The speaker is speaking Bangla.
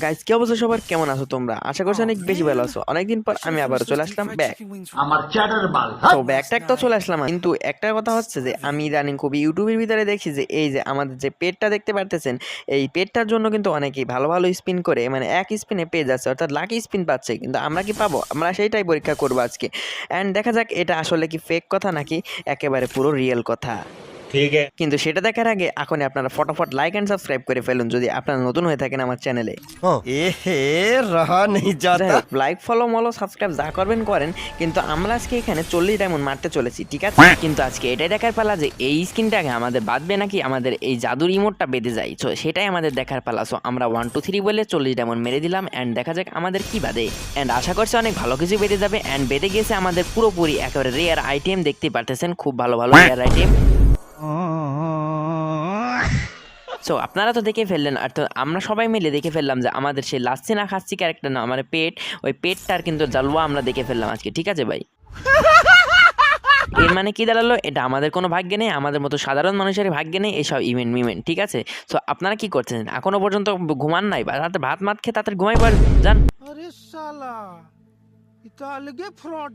গাইজ কি অবস্থা সবার? কেমন আছো তোমরা? আশা করছি অনেক বেশি ভালো আছো। অনেকদিন পর আমি আবারও চলে আসলাম ব্যাক আমার চ্যাটার বাল। তো ব্যাক ট্যাগ তো চলে আসলাম। কিন্তু একটা কথা হচ্ছে যে আমি ইদানিং খুবই ইউটিউবের ভিতরে দেখছি যে এই যে আমাদের যে পেটটা দেখতে পারতেছেন এই পেটটার জন্য কিন্তু অনেকেই ভালো ভালো স্পিন করে মানে এক স্পিনে পেয়ে যাচ্ছে অর্থাৎ লাকি স্পিন পাচ্ছে। কিন্তু আমরা কি পাবো? আমরা সেইটাই পরীক্ষা করব আজকে। অ্যান্ড দেখা যাক এটা আসলে কি ফেক কথা নাকি একেবারে পুরো রিয়েল কথা। ঠিক কিন্তু সেটা দেখার আগে এখন আপনারা ফটোফট লাইক এন্ড সাবস্ক্রাইব করে ফেলুন যদি আপনারা নতুন হয়ে থাকেন আমার চ্যানেলে লাইক ফলো মলো সাবস্ক্রাইব যা করবেন করেন। কিন্তু আমরা আজকে এখানে চল্লিশ ডায়মন্ড মারতে চলেছি ঠিক আছে? হ্যাঁ। কিন্তু আজকে এটাই দেখার পালা যে এই স্কিনটাকে আমাদের বাঁধবে নাকি আমাদের এই জাদুর ইমোটটা বেঁধে যায়। তো সেটাই আমাদের দেখার পালা। সো আমরা ওয়ান টু থ্রি বলে চল্লিশ ডায়মন্ড মেরে দিলাম অ্যান্ড দেখা যাক আমাদের কি বাদে অ্যান্ড আশা করছি অনেক ভালো কিছু বেঁধে যাবে। অ্যান্ড বেঁধে গেছে আমাদের পুরোপুরি একেবারে রেয়ার আইটেম দেখতে পারতেছেন খুব ভালো ভালো হ্যাঁ। রেয়ার আইটেম সো আপনারা তো দেখে ফেললেন, আর তো আমরা সবাই মিলে দেখে ফেললাম যে আমাদের সেই লাচ্ছিনা খাচ্ছি ক্যারেক্টার না আমার পেট, ওই পেটটার কিন্তু জালুয়া আমরা দেখে ফেললাম আজকে, ঠিক আছে ভাই? এর মানে কি দাঁড়াল? এটা আমাদের কোনো ভাগ্যে নেই, আমাদের মতো সাধারণ মানুষের ভাগ্যে নেই এইসব ইভেন্ট মিমেন্ট, ঠিক আছে? সো আপনারা কি করছেন? এখনও পর্যন্ত ঘুমান নাই, বা রাতে ভাত মাত খেয়ে তাদের ঘুমাই পারবেন জান ফ্রড